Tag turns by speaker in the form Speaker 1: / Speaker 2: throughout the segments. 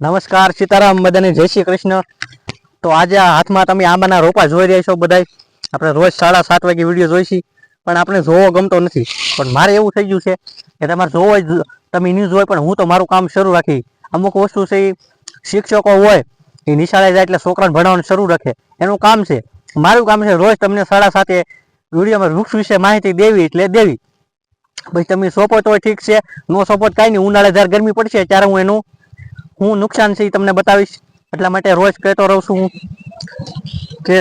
Speaker 1: નમસ્કાર, સીતારામ બધાને, જય શ્રી કૃષ્ણ. તો આજે આ હાથમાં તમે આંબાના રોપા જોઈ રહ્યા છો બધાય. આપણે રોજ સાડા સાત વાગે વીડિયો જોઈશી પણ આપણે જોવો ગમતો નથી. પણ મારે એવું થઈ ગયું છે કે તમારે જોવો તમે ન્યૂઝ હોય, પણ હું તો મારું કામ શરૂ રાખી. અમુક વસ્તુ છે એ શિક્ષકો હોય એ નિશાળે જાય એટલે છોકરાને ભણાવવાનું શરૂ રાખે. એનું કામ છે. મારું કામ છે રોજ તમને સાડા સાતે વિડીયોમાં વૃક્ષ વિશે માહિતી દેવી એટલે દેવી. પછી તમે સોંપો તો ઠીક છે, નો સોંપો કાંઈ નહીં. ઉનાળે જ્યારે ગરમી પડશે ત્યારે હું એનું હું નુકસાન છે તમને બતાવીશ. એટલા માટે રોજ કહેતો રહું છું હું કે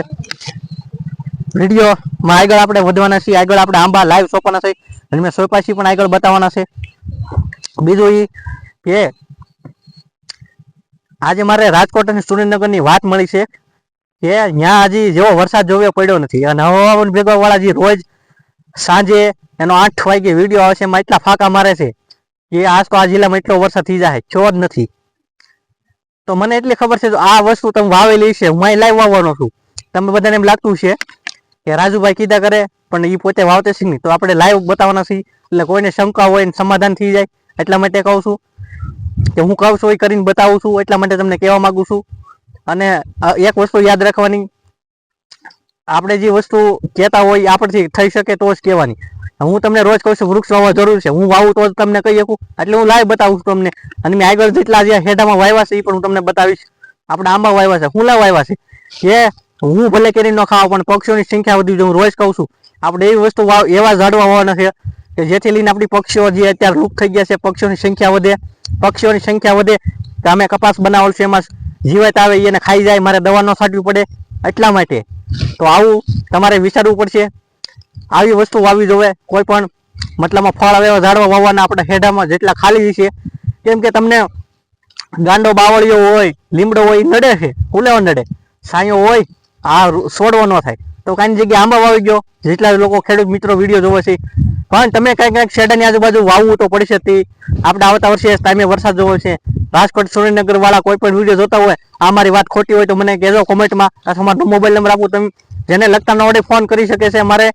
Speaker 1: વિડીયોમાં આગળ આપણે વધવાના છીએ. આગળ આપણે આંબા લાઈવ સોંપવાના છે. અને મેં સોંપ્યા પણ આગળ બતાવવાના છે. બીજું એ કે આજે મારે રાજકોટ અને સુરેન્દ્રનગરની વાત મળી છે કે ત્યાં હજી જેવો વરસાદ જોવે પડ્યો નથી. અને હવામાન ભેગા વાળા જે રોજ સાંજે એનો આઠ વાગે વીડિયો આવશે એમાં એટલા ફાંકા મારે છે કે આજ તો આ જિલ્લામાં એટલો વરસાદ થઈ જાય છો. જ નથી. તો મને એટલી ખબર છે આ વસ્તુ તમે વાવેલી છે, હું અહીં લાઈવ વાવવાનો છું. તમે બધાને એમ લાગતું છે કે રાજુભાઈ કીધા કરે, પણ એ પોતે વાવતે છે નહીં. તો આપણે લાઈવ બતાવવાના છીએ, એટલે કોઈને શંકા હોય ને સમાધાન થઈ જાય, એટલા માટે કહું છું કે હું કહું છું, એ કરીને બતાવું છું, એટલા માટે તમને કહેવા માગું છું. અને એક વસ્તુ યાદ રાખવાની, આપણે જે વસ્તુ કહેતા હોય આપણથી થઈ શકે તો જ કહેવાની. હું તમને રોજ કહું છું, વૃક્ષ વાવવા જરૂર છે. હું વાવું તો તમને કહી શકું. એટલે હું લાઈવ બતાવું છું તમને. અને મેં આગળ જેટલા જે હેડામાં વાવ્યા છે એ પણ હું તમને બતાવીશ. આપણે આંબા વાવ્યા છે. હું લાવ વાવ્યા છે. કે હું ભલે કેરી ન ખાવા, પણ પક્ષીઓની સંખ્યા વધી હું રોજ કહું છું, આપણે એવી વસ્તુ વાવ, એવા ઝાડવા વાવવાના છે કે જેથી લઈને આપણી પક્ષીઓ જે અત્યારે લુપ્ત થઈ ગયા છે, પક્ષીઓની સંખ્યા વધે. પક્ષીઓની સંખ્યા વધે કે અમે કપાસ બનાવેલ છે, એમાં જીવાત આવે એને ખાઈ જાય. મારે દવા ન છાંટવી પડે એટલા માટે. તો આવું તમારે વિચારવું પડશે. આવી વસ્તુ વાવી જોવે. કોઈ પણ મતલબમાં ફળ આવે એવા ઝાડવા વાવવાના આપણે હેડામાં જેટલા ખાલી છે. કેમ કે તમને ગાંડો બાવળીઓ હોય, લીમડો હોય નડે છે. ફૂલેવા નડે. સાયો હોય, આ છોડવો ન થાય. તો કાંઈ જગ્યાએ આંબા વાવી ગયો. જેટલા લોકો ખેડૂત મિત્રો વીડિયો જોવે છે. પણ તમે કંઈક કાંઈક શેડાની આજુબાજુ વાવવું તો પડી શકે આપણે આવતા વર્ષે ટાઈમે વરસાદ જોવો છે. રાજકોટ સુરેન્દ્રનગર કોઈ પણ વીડિયો જોતા હોય, આ મારી વાત ખોટી હોય તો મને કહેજો કોમેન્ટમાં. અથવા મારો મોબાઈલ નંબર આપું, તમે જેને લગતા ન ફોન કરી શકે છે. મારે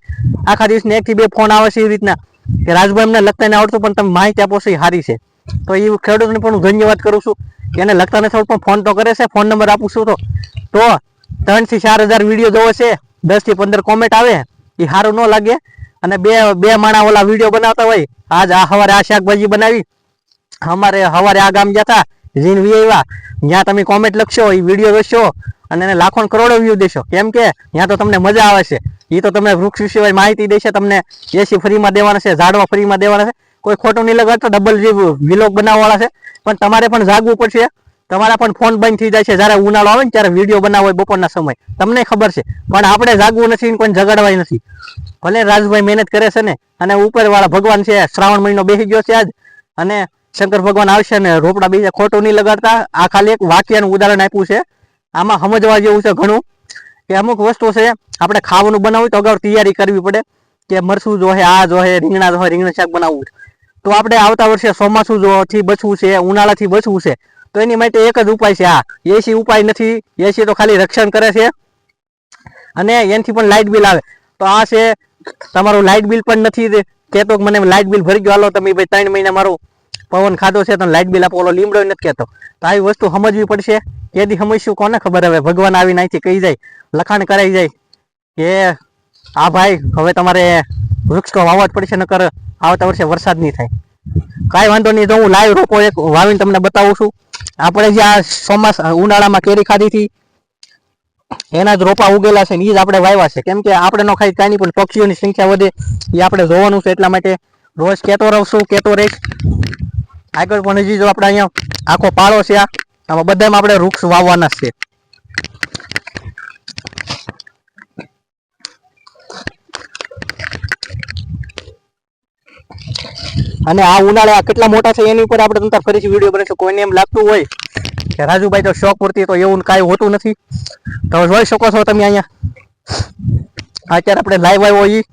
Speaker 1: આખા દિવસને એકથી બે ફોન આવે છે એવી રીતના. કે રાજભાઈ અમને લખતા નહીં આવડતું, પણ તમે માહિતી આપો છો એ સારી છે. તો એ ખેડૂતને પણ હું ધન્યવાદ કરું છું કે એને લગતા નથી આવડતું, પણ ફોન તો કરે છે. ફોન નંબર આપું છું તો. તો ત્રણથી ચાર હજાર વીડિયો જોવે છે. દસથી પંદર કોમેન્ટ આવે. એ સારું ન લાગે. અને બે બે માણા ઓલા વીડિયો બનાવતા હોય. આજ આ સવારે આ શાકભાજી બનાવી. અમારે સવારે આ ગામ ગયા હતા. જીન વી આવ્યા ત્યાં તમે કોમેન્ટ લખશો એ વીડિયો જોશો અને એને લાખો કરોડો વ્યૂ દેશો. કેમ કે ત્યાં તો તમને મજા આવે છે. એ તો તમને વૃક્ષ વિશે માહિતી દેશે, તમને એસી ફ્રીમાં દેવાના છે, ઝાડવા ફ્રીમાં દેવાના છે. કોઈ ખોટું નહીં લગાડતો ડબલ વિલોગ બનાવવાળા છે. પણ તમારે પણ જાગવું પડશે. તમારા પણ ફોન બંધ થઈ જાય છે. જ્યારે ઉનાળો આવે ને ત્યારે વીડિયો બનાવો હોય બપોરના સમય. તમને ખબર છે. પણ આપણે જાગવું નથી કોઈ જગાડવાય નથી. ભલે રાજભાઈ મહેનત કરે છે ને, અને ઉપરવાળા ભગવાન છે, શ્રાવણ મહિનો બેસી ગયો છે આજ. અને શંકર ભગવાન આવશે ને રોપડા બીજા ખોટું નહીં લગાડતા. આ ખાલી એક વાક્યનું ઉદાહરણ આપ્યું છે. આમાં સમજવા જેવું છે ઘણું કે અમુક વસ્તુ છે, આપણે ખાવાનું બનાવવું તો અગાઉ તૈયારી કરવી પડે કે મરસું જોહે આ જોહે રીંગણા જોહે રીંગણા શાક બનાવવું તો આપણે આવતા વર્ષે ચોમાસું જોથી બચવું છે, ઉનાળાથી બચવું છે, તો એની માટે એક જ ઉપાય છે આ. એસી ઉપાય નથી. એસી તો ખાલી રક્ષણ કરે છે. અને એનાથી પણ લાઇટ બિલ આવે. તો આ છે, તમારું લાઇટ બિલ પણ નથી. કહેતો મને લાઇટ બિલ ભરી ગયો હાલો તમે ભાઈ ત્રણ મહિના મારું પવન ખાધો છે તો લાઇટ બિલ આપો, ઓલો લીમડો નથી કહેતો. તો આવી વસ્તુ સમજવી પડશે. કેદી સમજશું, કોને ખબર હવે? ભગવાન આવીને અહીંથી કહી જાય, લખાણ કરાઈ જાય કે, આ ભાઈ, હવે તમારે વૃક્ષ વાવવા જ પડશે, નકર આવતા વર્ષે વરસાદ નહીં થાય. કાંઈ વાંધો નહીં તો હું લાઈવ રોપો એક, વાવીને તમને બતાવું છું. આપણે જે આ ચોમાસા ઉનાળામાં કેરી ખાધી હતી, એના જ રોપા ઉગેલા છે ને એ જ આપણે વાવ્યા છે. કેમ કે આપણે નો ખાઈ કાંઈ પણ પક્ષીઓની સંખ્યા વધે. એ આપણે જોવાનું છે એટલા માટે. રોજ કહેતો રહું કહેતો રહીશ. આગળ હજી જો આપણે અહીંયા આખો પાળો છે આમાં બધામાં આપણે વૃક્ષ વાવવાના છે. અને આ ઉનાળે આ કેટલા મોટા છે એની ઉપર આપણે તમતાર ફરીથી વીડિયો બનાવીશું. કોઈને એમ લાગતું હોય કે રાજુભાઈ તો શોખ પૂરતી તો એવું કાંઈ હોતું નથી. તો જોઈ શકો છો તમે અહીંયા. અત્યારે આપણે લાઈવ આવ્યો ઈ.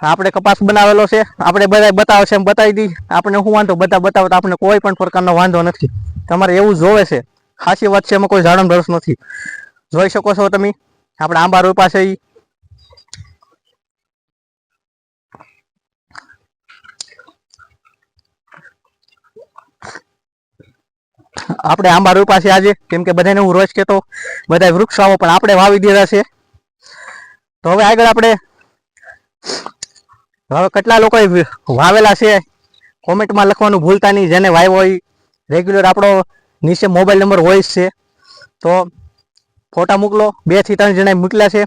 Speaker 1: આપણે કપાસ બનાવેલો છે. આપણે બધા બતાવે છે એમ બતાવી દઈ આપણે શું વાંધો બધા બતાવો તો આપણે કોઈ પણ પ્રકારનો વાંધો નથી. તમારે એવું જોવે છે. ખાસી વાત છે, એમાં કોઈ જાડમ ડરસ નથી. જોઈ શકો છો તમે. આપણે આંબા રોપા છે આપણે આંબા રોપા છે આજે. કેમ કે બધાને હું રોજ કહેતો બધા વૃક્ષ પણ આપણે વાવી દીધા છે. તો હવે આગળ આપણે હવે કેટલા લોકોએ વાવેલા છે? કોમેન્ટમાં લખવાનું ભૂલતા નહીં. જેને વાવ્યો હોય રેગ્યુલર આપણો નીચે મોબાઈલ નંબર હોય છે. તો ફોટા મોકલો. બેથી ત્રણ જણાએ મોકલ્યા છે.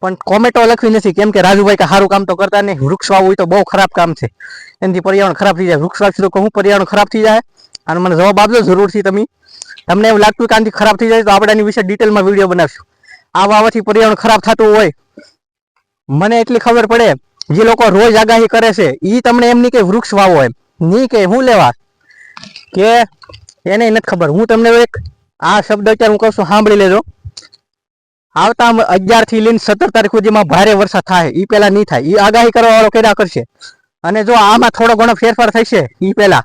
Speaker 1: પણ કોમેન્ટો લખવી નથી. કેમ કે રાજુભાઈ કે સારું કામ તો કરતા નહીં. વૃક્ષ વાવવું હોય તો બહુ ખરાબ કામ છે. એનાથી પર્યાવરણ ખરાબ થઈ જાય. વૃક્ષ વાવશું તો કહું, પર્યાવરણ ખરાબ થઈ જાય. અને મને જવાબ આપજો જરૂરથી તમે. તમને એવું લાગતું કે આનાથી ખરાબ થઈ જાય તો આપણે એની વિશે ડિટેલમાં વીડિયો બનાવશું. આ વાવાથી પર્યાવરણ ખરાબ થતું હોય. મને એટલી ખબર પડે જે લોકો રોજ આગાહી કરે છે એ તમને એમ નહીં કે વૃક્ષ વાવો એમ. નહીં કે હું લેવા? કે એને નથી ખબર. હું તમને એક આ શબ્દ અત્યારે હું કહું છું, સાંભળી લેજો. આવતા અગિયારથી લઈને સત્તર તારીખ સુધીમાં ભારે વરસાદ થાય. એ પહેલા નહીં થાય. એ આગાહી કરવા વાળો કર્યા કરશે. અને જો આમાં થોડો ઘણો ફેરફાર થશે એ પહેલા.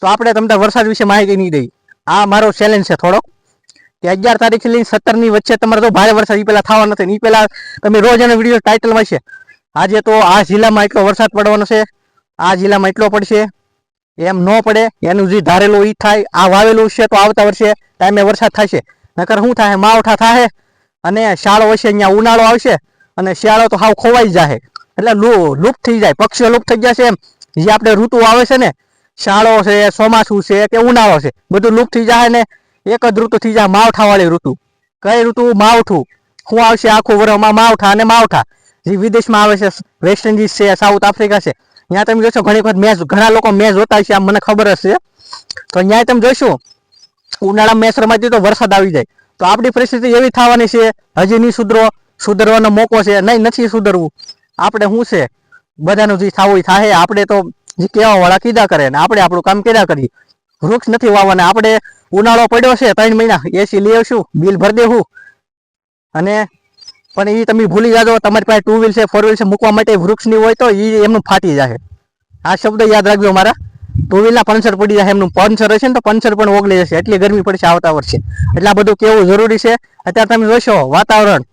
Speaker 1: તો આપણે તમને વરસાદ વિશે માહિતી નહીં દઈ. આ મારો ચેલેન્જ છે થોડો. કે અગિયાર તારીખ લઈને સત્તરની વચ્ચે તમારે જો ભારે વરસાદ એ પહેલા થવા નથી. એ પહેલા તમે રોજ એનો વીડિયો ટાઇટલમાં છે. આજે તો આ જિલ્લામાં એટલો વરસાદ પડવાનો છે, આ જિલ્લામાં એટલો પડશે, એમ ન પડે, એનું જે ધારેલું ઈ થાય, આ વાવેલું છે તો આવતા વર્ષે ટાઈમે વરસાદ થશે. નકર શું થાય, માવઠા થાય અને શાળો હશે અહીંયા ઉનાળો આવશે, અને શિયાળો તો હાવ ખોવાઈ જાય એટલે લુ- લુપ્ત થઈ જાય, પક્ષીઓ લુપ્ત થઈ જશે એમ. જે આપણે ઋતુ આવે છે ને, શાળો છે, ચોમાસું છે, કે ઉનાળો છે, બધું લુપ્ત થઈ જાય ને, એક જ ઋતુ થઈ જાય માવઠાવાળી ઋતુ. કઈ ઋતુ? માવઠું. શું આવશે આખું વર્ષમાં માવઠા અને માવઠા. જે વિદેશમાં આવે છે વેસ્ટ ઇન્ડિઝ છે સાઉથ આફ્રિકા છે, ત્યાં તમે જોશો ઘણી વખત મેચ, ઘણા લોકો મેચ જોતા છે આમ મને ખબર છે તો ત્યાં તમે જોઈશું ઉનાળામાં મેચ રમાતી તો વરસાદ આવી જાય. તો આપણી પરિસ્થિતિ એવી થવાની છે, હજી નહીં સુધરો, સુધરવાનો મોકો છે, નહીં, નથી સુધરવું. આપણે શું છે, બધાનું જે થવું થાય આપણે તો જે કહેવાવાળા કીધા કરે ને, આપણે આપણું કામ કર્યા કરીએ. વૃક્ષ નથી વાવવાના, આપણે ઉનાળો પડ્યો છે, ત્રણ મહિના એસી લઈ આવશું, બિલ ભરી દેવું. અને પણ એ તમે ભૂલી જાજો, તમારી પાસે ટુ વ્હીલ છે ફોર વ્હીલ છે, મૂકવા માટે વૃક્ષની હોય તો એ એમનું ફાટી જાય આ શબ્દ યાદ રાખજો મારા. ટુ વ્હીલના પંચર પડી જાય એમનું પંચર હશે ને તો પંચર પણ ઓગળી જશે, એટલી ગરમી પડશે આવતા વર્ષે. એટલે આ બધું કેવું જરૂરી છે? અત્યારે તમે જોશો, વાતાવરણ.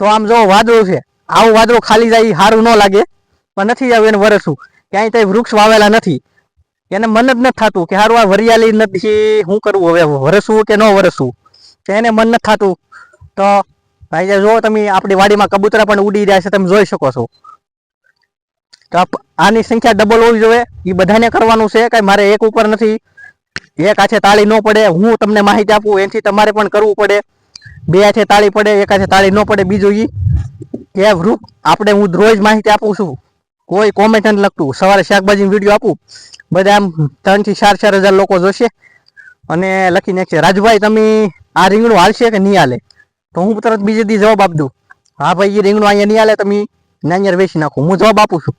Speaker 1: તો આમ જો વાદળું છે, આવું વાદળું ખાલી જાય સારું ન લાગે, પણ નથી આવ્યું એને વરસવું. ક્યાંય ત્યાં વૃક્ષ વાવેલા નથી. એને મન જ નથી થતું કે સારું આ વરિયાળી નથી, શું કરવું હવે, વરસવું કે ન વરસવું? એને મન નથી થતું? તો ભાઈ, જો તમે આપણી વાડીમાં કબૂતરા પણ ઉડી રહ્યા છે, તમે જોઈ શકો છો. તો આની સંખ્યા ડબલ હોવી જોઈએ. એ બધાને કરવાનું છે, કઈ મારે એક ઉપર નથી. એક હાથે તાળી ન પડે, હું તમને માહિતી આપું, એનાથી તમારે પણ કરવું પડે. બે હાથે તાળી પડે, એક હાથે તાળી ન પડે, બીજું ઈ કે વૃક્ષ આપણે હું રોજ માહિતી આપું છું. કોઈ કોમેન્ટ નથી લખતું. સવારે શાકભાજીનો વીડિયો આપું. બધા આમ ત્રણથી ચાર ચાર હજાર લોકો જોશે. અને લખી નાખશે, રાજુભાઈ, તમે આ રીંગણું હાલશે કે નહીં હાલે? તો હું તરત બીજે દી જવાબ આપ દઉં. હા ભાઈ એ રીંગણું અહીંયા નહીં હાલે તમે નાયર વેચી નાખો. હું જવાબ આપું છું.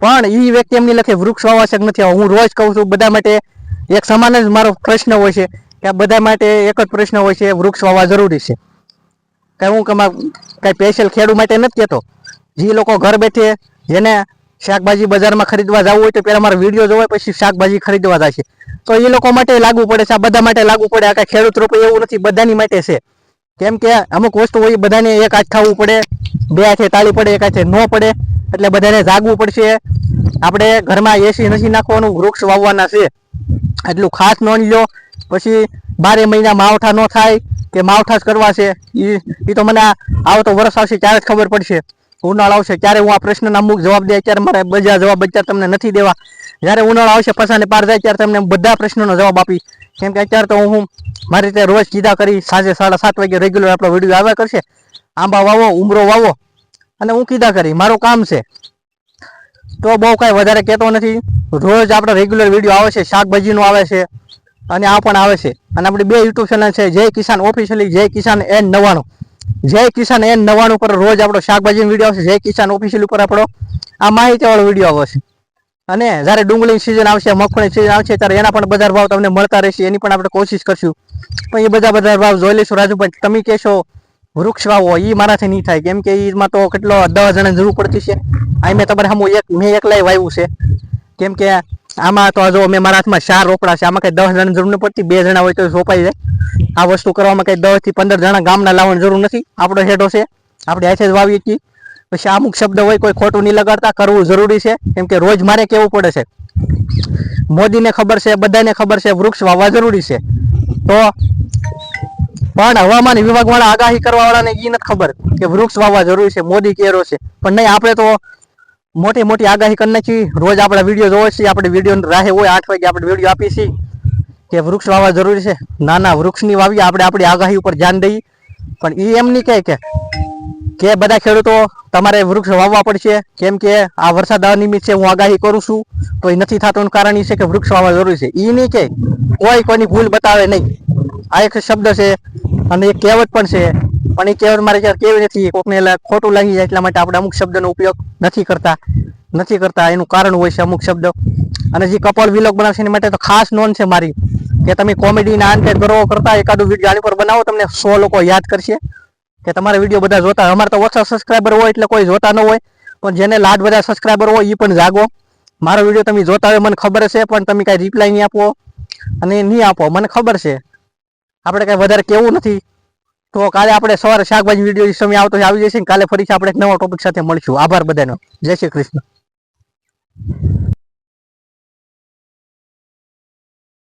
Speaker 1: પણ એ વ્યક્તિ એમની લખે વૃક્ષ વાવવા છે નથી. હું રોજ કહું છું, બધા માટે એક સમાન જ મારો પ્રશ્ન હોય છે કે આ બધા માટે એક જ પ્રશ્ન હોય છે, વૃક્ષ વાવવા જરૂરી છે. કે હું કમા કાંઈ સ્પેશિયલ ખેડૂત માટે નથી કહેતો. જે લોકો ઘર બેઠે જેને શાકભાજી બજારમાં ખરીદવા જવું હોય તો પહેલાં મારા વીડિયો જોવાય, પછી શાકભાજી ખરીદવા જાય છે. તો એ લોકો માટે લાગુ પડે છે, આ બધા માટે લાગુ પડે. આ કાંઈ ખેડૂત રૂપે એવું નથી, બધાની માટે છે. કેમ કે અમુક વસ્તુ હોય બધાને એક હાથ થવું પડે, બે હાથે તાળી પડે, એક હાથે ન પડે, એટલે બધાને જાગવું પડશે. આપણે ઘરમાં એસી નથી નાખવાનું, વૃક્ષ વાવવાના છે. એટલું ખાસ નોંધ લો પછી બારે મહિના માવઠા ન થાય કે માવઠા જ કરવા છે. એ તો મને આવતો વર્ષ આવશે ત્યારે જ ખબર પડશે. ઉનાળો આવશે ત્યારે હું આ પ્રશ્નના અમુક જવાબ દે અત્યારે મારે બધા જવાબ અત્યારે તમને નથી દેવા. જ્યારે ઉનાળો આવશે પસાને પાર જાય ત્યારે તમને બધા પ્રશ્નોનો જવાબ આપી કેમ કે અત્યારે તો હું મારી રીતે રોજ કીધા કરી સાંજે સાડા સાત વાગે રેગ્યુલર આપણો વીડિયો આવ્યા કરશે. આંબા વાવો, ઉમરો વાવો, અને હું કીધા કરી, મારું કામ છે. તો બહુ કાંઈ વધારે કહેતો નથી. રોજ આપણે રેગ્યુલર વીડિયો આવે છે, શાકભાજીનો આવે છે, અને આ પણ આવે છે. અને આપણી બે યુટ્યુબ ચેનલ છે, જય કિસાન ઓફિશિયલી જય કિસાન એન નવાણું જય કિસાન એન નવાણું પર રોજ આપણો શાકભાજીનો વીડિયો આવશે, જય કિસાન ઓફિશિયલ ઉપર આપણો આ માહિતીવાળો વીડિયો આવશે. અને જ્યારે ડુંગળીની સિઝન આવશે મગફળી સિઝન આવશે, ત્યારે એના પણ બજાર ભાવ તમને મળતા રહેશે. એની પણ આપણે કોશિશ કરશું. પણ એ બધા બજાર ભાવ જોઈ લઈશું રાજુભાઈ તમે કહેશો, વૃક્ષ વાવો એ મારાથી નહીં થાય. કેમ કે એમાં તો કેટલો, દસ જણાની જરૂર પડતી છે. અહીં મેં તમારે સામું એક, મેં એકલાય વાવ્યું છે. કેમ કે આમાં તો જો મેં મારા હાથમાં ચાર રોપડા છે. આમાં કઈ દસ જણાની જરૂર નહીં પડતી. બે જણા હોય તો રોપાઈ જાય. આ વસ્તુ કરવામાં કઈ દસથી પંદર જણા ગામના લાવવાની જરૂર નથી. આપણો હેડો છે. આપણે આથી જ વાવીએ છીએ. પછી અમુક શબ્દ હોય કોઈ ખોટું નહીં લગાડતા, કરવું જરૂરી છે. કેમ કે રોજ મારે કેવું પડે છે? મોદીને ખબર છે, બધાને ખબર છે, વૃક્ષ વાવવા જરૂરી છે. તો પણ હવામાન વિભાગ વાળા આગાહી કરવા વાળાને એ નથી ખબર કે વૃક્ષ વાવવા જરૂરી છે, મોદી કેરો છે. પણ નહીં, આપણે તો મોટી મોટી આગાહી કરી નાખી. રોજ આપણા વીડિયો જોવે છીએ, આપણે વીડિયો રાહે હોય, આઠ વાગે આપણે વીડિયો આપીએ છીએ કે વૃક્ષ વાવવા જરૂરી છે. ના ના વૃક્ષની વાવી આપણે આપણી આગાહી ઉપર ધ્યાન દઈએ. પણ એ એમ નહીં કહે કે કે બધા ખેડૂતો તમારે વૃક્ષ વાવવા પડશે? કેમ કે આ વરસાદ અનિયમિત છે હું આગાહી કરું છું. તો એ નથી થતું કારણ એ છે કે વૃક્ષ વાવવા જરૂરી છે. એ નહીં કે કોઈ કોઈની ભૂલ બતાવે નહીં. આ એક શબ્દ છે અને એક કહેવત પણ છે. પણ એ કહેવત મારે કેવી નથી. કોકને ખોટું લાગી જાય એટલા માટે આપણે અમુક શબ્દનો ઉપયોગ નથી કરતા. નથી કરતા. એનું કારણ હોય છે અમુક શબ્દ. અને જે કપલ વિલોગ બનાવશે એની માટે તો ખાસ નોંધ છે મારી. કે તમે કોમેડીના અંતે કરો કરતા એકાદું વીડિયો આની પર બનાવો, તમને સો લોકો યાદ કરશે. કે તમારા વીડિયો બધા જોતા. અમારે તો ઓછા સબસ્ક્રાઈબર હોય એટલે કોઈ જોતા ન હોય. પણ જેને લાડ બધા સબસ્ક્રાઈબર હોય એ પણ જાગો. મારો વીડિયો તમે જોતા હોય, મને ખબર છે, પણ તમે કાંઈ રિપ્લાય નહીં આપો. અને નહીં આપો, મને ખબર છે. આપણે કાંઈ વધારે કેવું નથી. તો કાલે આપણે સવારે શાકભાજી વીડિયો સમય આવતો આવી જશે કાલે ફરીથી આપણે એક નવા ટોપિક સાથે મળીશું. આભાર બધાનો. જય શ્રી કૃષ્ણ.